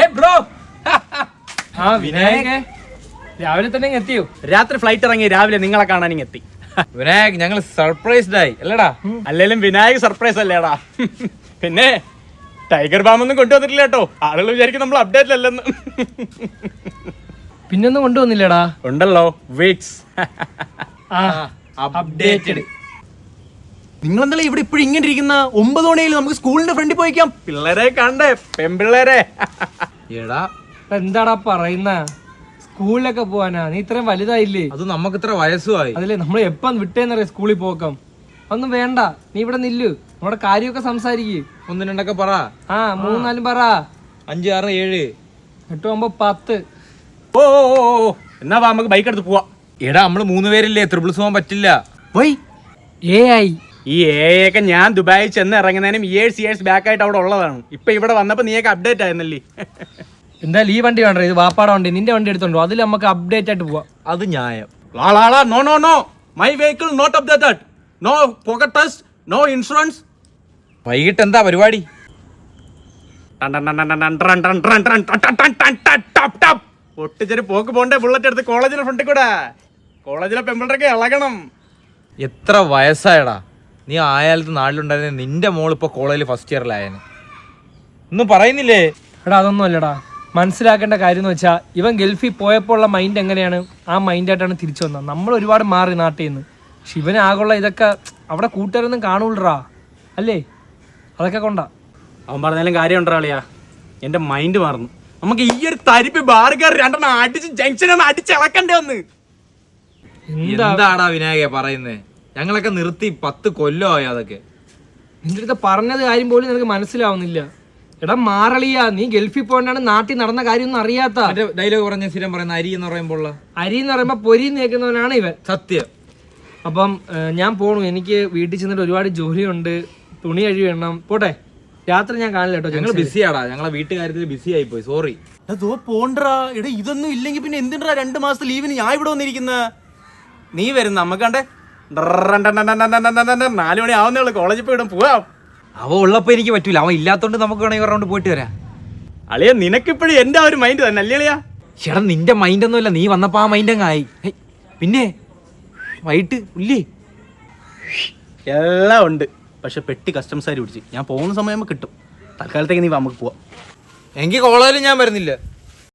ഏ ബ്രോ. ആ വിനായകെ. രാവിലെ തന്നെ ഇങ്ങ് എത്തിയോ? രാത്രി ഫ്ലൈറ്റ് ഇറങ്ങി രാവിലെ നിങ്ങളെ കാണാൻ ഇങ്ങ് എത്തി. വിനായക് ഞങ്ങൾ സർപ്രൈസ്ഡ് ആയി. അല്ലടാ. അല്ലേലും വിനായക് സർപ്രൈസ് അല്ലേടാ പിന്നെ ടൈഗർ ബാം ഒന്നും കൊണ്ടുവന്നിട്ടില്ല കേട്ടോ. ആളുകൾ വിചാരിക്കും നമ്മൾ അപ്ഡേറ്റ് അല്ലെന്ന്. പിന്നൊന്നും കൊണ്ടുവന്നില്ലടാ. ഉണ്ടല്ലോ വീക്സ് അപ്ഡേറ്റഡ് നിങ്ങൾ എന്താ ഇവിടെ ഇപ്പോഴും ഇങ്ങനെ ഇരിക്കുന്ന? ഒമ്പത് മണിയിൽ നമുക്ക് സ്കൂളിന്റെ ഫ്രണ്ടിൽ പോയിക്കാം പിള്ളേരെ കണ്ടേ പെൺപിള്ളേരെ. എടാ. എന്താടാ പറയുന്ന? സ്കൂളിലൊക്കെ പോവാനാ. നീ ഇത്രയും വലുതായില്ലേ? അത് നമുക്ക് ഇത്ര വയസ്സുമായി. അതല്ലേ നമ്മൾ എപ്പം വിട്ടേന്നറിയാം സ്കൂളിൽ പോക്കം? ഒന്നും വേണ്ട. നീ ഇവിടെ നില്ലു. നമ്മുടെ കാര്യമൊക്കെ സംസാരിക്ക്. ഒന്ന് രണ്ടൊക്കെ പറ. ആ മൂന്നാലും പറ. അഞ്ച് ആറ് ഏഴ്. എട്ട് ഒമ്പത് പത്ത്. ഓ ഓ ഓ, ഓ. എന്നാ വാ നമുക്ക് ബൈക്ക് എടുത്ത് പോവാ. എടാ നമ്മൾ മൂന്ന് പേരില്ലേ? ത്രിപിൾസ് പോകാൻ പറ്റില്ല. പോയി ഏ ആയി ഈ എ ഒക്കെ ഞാൻ ദുബായിൽ ചെന്ന് ഇറങ്ങുന്നതിനും ഇയേഴ്സ് ഇയേഴ്സ് ബാക്ക് ആയിട്ട് അവിടെ ഉള്ളതാണ് ഇപ്പൊ ഇവിടെ വന്നപ്പോ നീയൊക്കെ അപ്ഡേറ്റ് ആയിരുന്നല്ലേ എന്തായാലും ഈ വണ്ടി വേണ്ട ഇത് വാപ്പാട വണ്ടി നിന്റെ വണ്ടി എടുത്തോണ്ടോ അതിൽ നമുക്ക് അപ്ഡേറ്റ് ആയിട്ട് പോവാം അത് ന്യായം ലാ ലാ ലാ no no no my vehicle not updated no pocket test no insurance വൈകിട്ട് എന്താ പരിപാടി പൊട്ടിച്ചൊരു പോക്ക് പോണ്ടേ ബുള്ളറ്റ് എടുത്ത് കോളേജിലെ ഫ്രണ്ടിൽ കൂടെ കോളേജിലെ പെമ്പിളറൊക്കെ ഇളകണം എത്ര വയസ്സായടാ നീ ആയാലത്ത് നാട്ടിലുണ്ടായിരുന്ന നിന്റെ മോൾ ഇപ്പൊ കോളേജിൽ ഫസ്റ്റ് ഇയറിലായ ഒന്നും പറയുന്നില്ലേ? എടാ അതൊന്നും അല്ലടാ. മനസ്സിലാക്കേണ്ട കാര്യം എന്ന് വെച്ചാൽ ഇവൻ ഗൾഫിൽ പോയപ്പോൾ ഉള്ള മൈൻഡ് എങ്ങനെയാണ്? ആ മൈൻഡായിട്ടാണ് തിരിച്ചു വന്നത്. നമ്മൾ ഒരുപാട് മാറി നാട്ടിൽ നിന്ന്. പക്ഷെ ഇവനാകുള്ള ഇതൊക്കെ അവിടെ കൂട്ടുകാരൊന്നും കാണൂല്ലടാ. അല്ലേ? അതൊക്കെ കൊണ്ടാ. അവൻ പറഞ്ഞാലും കാര്യം ഉണ്ടാളിയാ എന്റെ മൈൻഡ് മാറുന്നു. നമുക്ക് ഈ ഒരു തരിപ്പ് ബാറുകാർ രണ്ടെണ്ണം അടിച്ച് ജംഗ്ഷൻ അടിച്ചിളക്കണ്ടേ ഒന്ന്? എന്താ എന്താടാ വിനായക പറയുന്നേ? ഞങ്ങളൊക്കെ നിർത്തി പത്ത് കൊല്ലമായി അതൊക്കെ. നിന്റെ അടുത്ത് പറഞ്ഞത് കാര്യം പോലും നിനക്ക് മനസ്സിലാവുന്നില്ല. എടാ മാറളിയ നീ ഗൾഫിൽ പോകണ്ടാണ് നാട്ടിൽ നടന്ന കാര്യമൊന്നും അറിയാത്ത. ഡയലോഗ് പറഞ്ഞ സ്ഥിരം പറയുന്ന അരി എന്ന് പറയുമ്പോൾ അരി എന്ന് പറയുമ്പോൾ പൊരി നിൽക്കുന്നവനാണ് ഇവൻ. സത്യം. അപ്പം ഞാൻ പോണു. എനിക്ക് വീട്ടിൽ ചെന്നിട്ട് ഒരുപാട് ജോലിയുണ്ട്. തുണി കഴുകണം പോട്ടെ. രാത്രി ഞാൻ കാണില്ല കേട്ടോ ഞങ്ങൾ ബിസിയാടാ. ഞങ്ങളെ വീട്ടുകാര്യത്തിൽ ബിസി ആയി പോയി സോറി അതോ പോണ്ടറാ. എടാ ഇതൊന്നും ഇല്ലെങ്കിൽ പിന്നെ എന്തിനാ രണ്ട് മാസത്തെ ലീവിന് ഞാൻ ഇവിടെ വന്നിരിക്കുന്ന? നീ വരുന്ന നമുക്കണ്ടേ നാല് മണി ആവുന്നേ ഉള്ളു കോളേജിൽ പോയിടും പോവാം അവ ഉള്ളപ്പോ എനിക്ക് പറ്റൂല അവൻ ഇല്ലാത്തോണ്ട് നമുക്ക് വേണമെങ്കിൽ റൗണ്ട് പോയിട്ട് വരാം അളിയ നിനക്കിപ്പോഴും എന്റെ ആ ഒരു മൈൻഡ് തന്നെ അല്ലേ അളിയാ ചേട്ടാ നിന്റെ മൈൻഡ് ഒന്നുമില്ല നീ വന്നപ്പോ ആ മൈൻഡ് അങ്ങ് ആയി പിന്നെ വൈകിട്ട് ഇല്ലേ എല്ലാം ഉണ്ട് പക്ഷെ പെട്ടി കസ്റ്റംസ് ആര് പിടിച്ച്. ഞാൻ പോകുന്ന സമയം കിട്ടും. തൽക്കാലത്തേക്ക് നീ നമുക്ക് പോവാം. എങ്കിൽ കോളേജിൽ ഞാൻ വരുന്നില്ല.